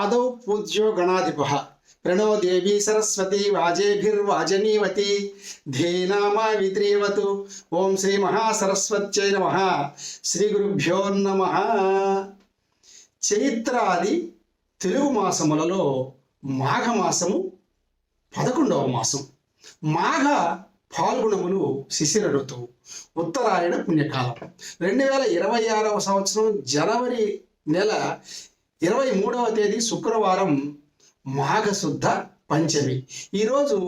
ఆదౌ పూజ్యో గణాధిప ప్రణో దేవీ సరస్వతి వాజేభిర్వాజనీవతి ధీనామా విద్రీవతు ఓం శ్రీ మహాసరస్వత్యై నమ శ్రీ గురుభ్యో నమ చైత్రాది తెలుగు మాసములలో మాఘమాసము పదకొండవ మాసం. మాఘ పాల్గొనములు శిశిర ఋతువు ఉత్తరాయణ పుణ్యకాలం. రెండు వేల ఇరవై ఆరవ సంవత్సరం జనవరి నెల ఇరవై మూడవ తేదీ శుక్రవారం మాఘశుద్ధ పంచమి. ఈరోజు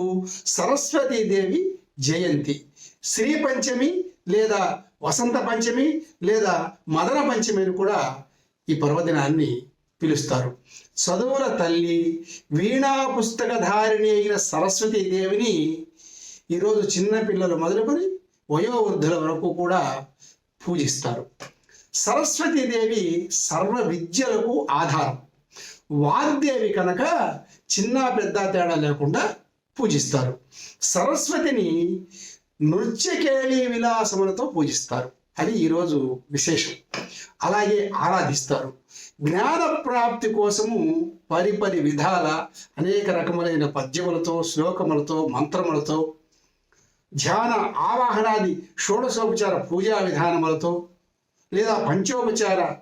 సరస్వతీదేవి జయంతి. శ్రీ పంచమి లేదా వసంత పంచమి లేదా మదన పంచమి అని కూడా ఈ పర్వదినాన్ని పిలుస్తారు. చదువుల తల్లి వీణా పుస్తకధారిణి అయిన సరస్వతీదేవిని ఈరోజు చిన్నపిల్లలు మొదలుకొని వయోవృద్ధుల వరకు కూడా పూజిస్తారు. సరస్వతీదేవి సర్వ విద్యలకు ఆధారం. వాగ్దేవి కనుక చిన్న పెద్ద తేడా లేకుండా పూజిస్తారు. సరస్వతిని నృత్యకేళి విలాసములతో పూజిస్తారు. అది ఈరోజు విశేషం. అలాగే ఆరాధిస్తారు. జ్ఞాన ప్రాప్తి కోసము పరిపరి విధాల అనేక రకములైన పద్యములతో శ్లోకములతో మంత్రములతో ధ్యాన ఆవాహనాది షోడశోపచార పూజా విధానములతో లేదా పంచోపచార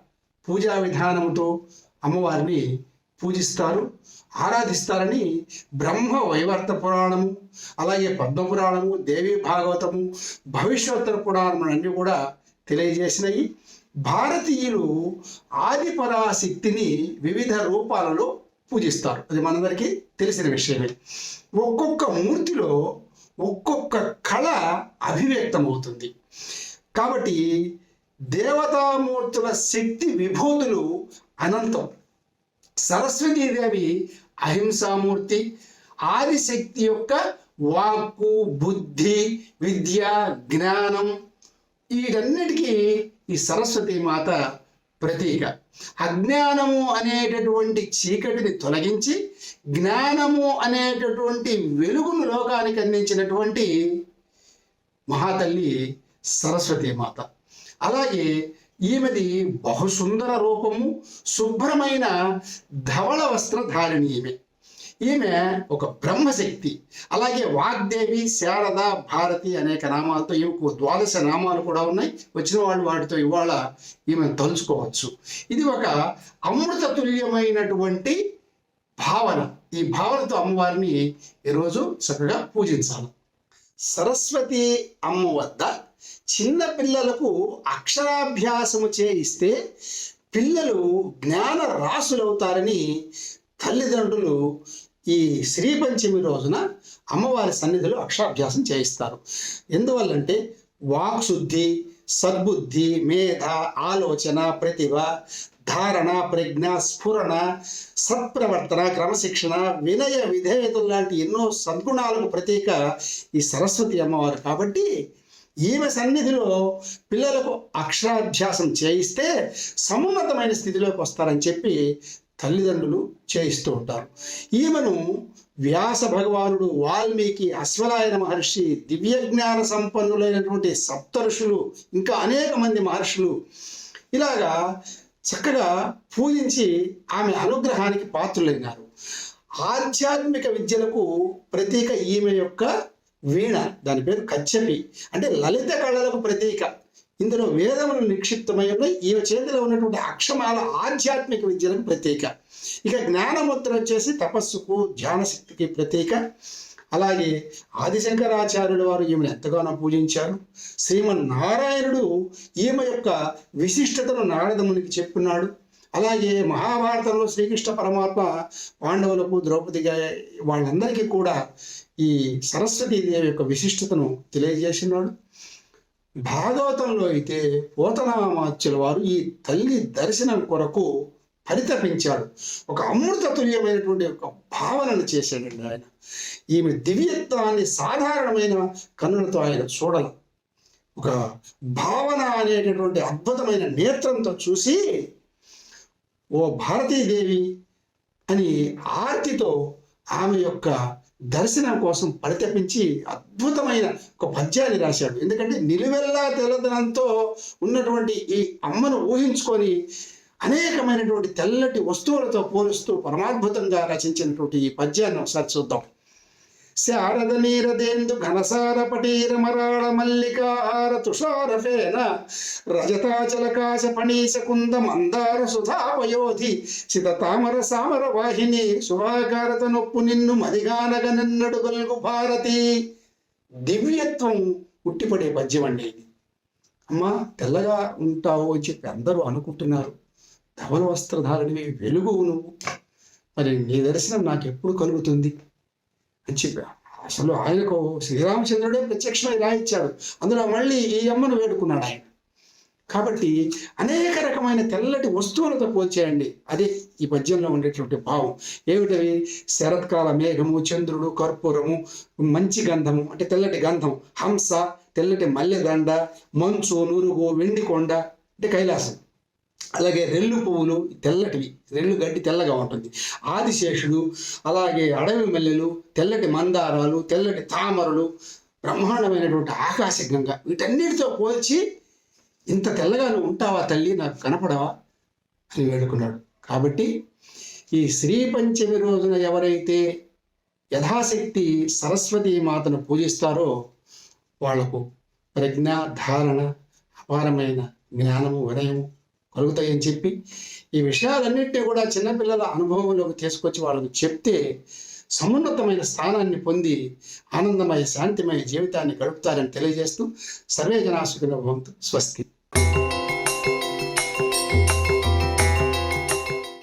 పూజా విధానముతో అమ్మవారిని పూజిస్తారు ఆరాధిస్తారని బ్రహ్మ వైవర్త పురాణము అలాగే పద్మపురాణము దేవి భాగవతము భవిష్యోత్తర పురాణము అన్నీ కూడా తెలియజేసినాయి. భారతీయులు ఆదిపరాశక్తిని వివిధ రూపాలలో పూజిస్తారు. అది మనందరికీ తెలిసిన విషయమే. ఒక్కొక్క మూర్తిలో ఒక్కొక్క కళ అభివ్యక్తమవుతుంది. కాబట్టి దేవతామూర్తుల శక్తి విభూతులు అనంతం. సరస్వతీదేవి అహింసామూర్తి ఆదిశక్తి యొక్క వాక్కు బుద్ధి విద్య జ్ఞానం వీటన్నిటికీ ఈ సరస్వతి మాత ప్రతీక. అజ్ఞానము అనేటటువంటి చీకటిని తొలగించి జ్ఞానము అనేటటువంటి వెలుగును లోకానికి అందించినటువంటి మహాతల్లి సరస్వతి మాత. అలాగే ఈమెది బహుసుందర రూపము శుభ్రమైన ధవళ వస్త్రధారిణి ఈమె. ఈమె ఒక బ్రహ్మశక్తి. అలాగే వాగ్దేవి శారద భారతి అనేక నామాలతో ఈమెకు ద్వాదశ నామాలు కూడా ఉన్నాయి. వచ్చిన వాళ్ళు వాటితో ఇవాళ ఈమెను తలుచుకోవచ్చు. ఇది ఒక అమృత తుల్యమైనటువంటి భావన. ఈ భావనతో అమ్మవారిని ఈరోజు చక్కగా పూజించాలి. సరస్వతి అమ్మ వద్ద చిన్న పిల్లలకు అక్షరాభ్యాసము చేయిస్తే పిల్లలు జ్ఞాన రాసులవుతారని తల్లిదండ్రులు ఈ శ్రీ పంచమి రోజున అమ్మవారి సన్నిధిలో అక్షరాభ్యాసం చేయిస్తారు. ఎందువల్లంటే వాక్శుద్ధి సద్బుద్ధి మేధ ఆలోచన ప్రతిభ ధారణ ప్రజ్ఞ స్ఫురణ సత్ప్రవర్తన క్రమశిక్షణ వినయ విధేయతలు లాంటి ఎన్నో సద్గుణాలకు ప్రతీక ఈ సరస్వతి అమ్మవారు. కాబట్టి ఈమె సన్నిధిలో పిల్లలకు అక్షరాభ్యాసం చేయిస్తే సమున్నతమైన స్థితిలోకి వస్తారని చెప్పి తల్లిదండ్రులు చేయిస్తూ ఉంటారు. ఈమెను వ్యాస భగవానుడు వాల్మీకి అశ్వరాయన మహర్షి దివ్య జ్ఞాన సంపన్నులైనటువంటి సప్తఋషులు ఇంకా అనేక మంది మహర్షులు ఇలాగా చక్కగా పూజించి ఆమె అనుగ్రహానికి పాత్రులైనారు. ఆధ్యాత్మిక విద్యలకు ప్రతీక ఈమె యొక్క వీణ దాని పేరు కచ్చపి. అంటే లలిత కళలకు ప్రతీక. ఇందులో వేదములు నిక్షిప్తమై ఉన్నాయి. ఈమె చేతిలో ఉన్నటువంటి అక్షమాల ఆధ్యాత్మిక విద్యలకు ప్రతీక. ఇక జ్ఞానముద్ర వచ్చేసి తపస్సుకు ధ్యానశక్తికి ప్రతీక. అలాగే ఆదిశంకరాచార్యుడు వారు ఈమెను ఎంతగానో పూజించారు. శ్రీమన్నారాయణుడు ఈమె యొక్క విశిష్టతను నారదమునికి చెప్పున్నాడు. అలాగే మహాభారతంలో శ్రీకృష్ణ పరమాత్మ పాండవులకు ద్రౌపదిగా వాళ్ళందరికీ కూడా ఈ సరస్వతీదేవి యొక్క విశిష్టతను తెలియజేసినాడు. భాగవతంలో అయితే పోతనామాచ్యుల వారు ఈ తల్లి దర్శనం కొరకు పరితపించాడు. ఒక అమృత తుల్యమైనటువంటి ఒక భావనను చేశాడండి ఆయన. ఈమె దివ్యత్వాన్ని సాధారణమైన కన్నులతో ఆయన చూడాల. ఒక భావన అనేటటువంటి అద్భుతమైన నేత్రంతో చూసి ఓ భారతీదేవి అని ఆర్తితో ఆమె యొక్క దర్శనం కోసం పరితపించి అద్భుతమైన ఒక పద్యాన్ని రాశాడు. ఎందుకంటే నిలువెల్లా తెల్లదనంతో ఉన్నటువంటి ఈ అమ్మను ఊహించుకొని అనేకమైనటువంటి తెల్లటి వస్తువులతో పోలుస్తూ పరమాద్భుతంగా రచించినటువంటి ఈ పద్యాన్ని ఒకసారి చూద్దాం. శారద నీరదేందు ఘనసార పటీర మరాళ మల్లికాహార తుషార ఫేన రజతాచలకాశ పణీశ కుంద మందార సుధాపయోధి సిత తామర సామర వాహిని శుభాకారత నొప్పు నిన్ను మదిగానగ నిన్నడు గల్గు భారతి. దివ్యత్వం ఉట్టిపడే పద్యం అండి ఇది. అమ్మా తెల్లగా ఉంటావు అని చెప్పి అందరూ అనుకుంటున్నారు. ధవల వస్త్రధారణి వెలుగు నువ్వు. మరి నీ దర్శనం నాకు ఎప్పుడు కలుగుతుంది? అని చెప్పాడు. అసలు ఆయనకు శ్రీరామచంద్రుడే ప్రత్యక్షమై రాయించాడు అందులో మళ్ళీ ఈ అమ్మను వేడుకున్నాడు ఆయన. కాబట్టి అనేక రకమైన తెల్లటి వస్తువులతో పోల్చేయండి అదే ఈ పద్యంలో ఉండేటువంటి భావం. ఏమిటవి? శరత్కాల మేఘము చంద్రుడు కర్పూరము మంచి గంధము అంటే తెల్లటి గంధం హంస తెల్లటి మల్లెదండ మంచు నురుగు వెండి కొండ అంటే కైలాసం. అలాగే రెల్లు పువ్వులు తెల్లటివి రెల్లు గడ్డి తెల్లగా ఉంటుంది. ఆదిశేషుడు అలాగే అడవి మల్లెలు తెల్లటి మందారాలు తెల్లటి తామరలు బ్రహ్మాండమైనటువంటి ఆకాశగంగా వీటన్నిటితో పోల్చి ఇంత తెల్లగా నువ్వు ఉంటావా తల్లి? నాకు కనపడవా? అని వేడుకున్నాడు. కాబట్టి ఈ శ్రీ పంచమి రోజున ఎవరైతే యథాశక్తి సరస్వతీ మాతను పూజిస్తారో వాళ్ళకు ప్రజ్ఞ ధారణ అపారమైన జ్ఞానము వినయము కలుగుతాయని చెప్పి ఈ విషయాలన్నింటినీ కూడా చిన్నపిల్లల అనుభవంలోకి తీసుకొచ్చి వాళ్ళకు చెప్తే సమున్నతమైన స్థానాన్ని పొంది ఆనందమయ శాంతిమయ జీవితాన్ని గడుపుతారని తెలియజేస్తూ సర్వే జనాసుకుల భవంతు. స్వస్తి.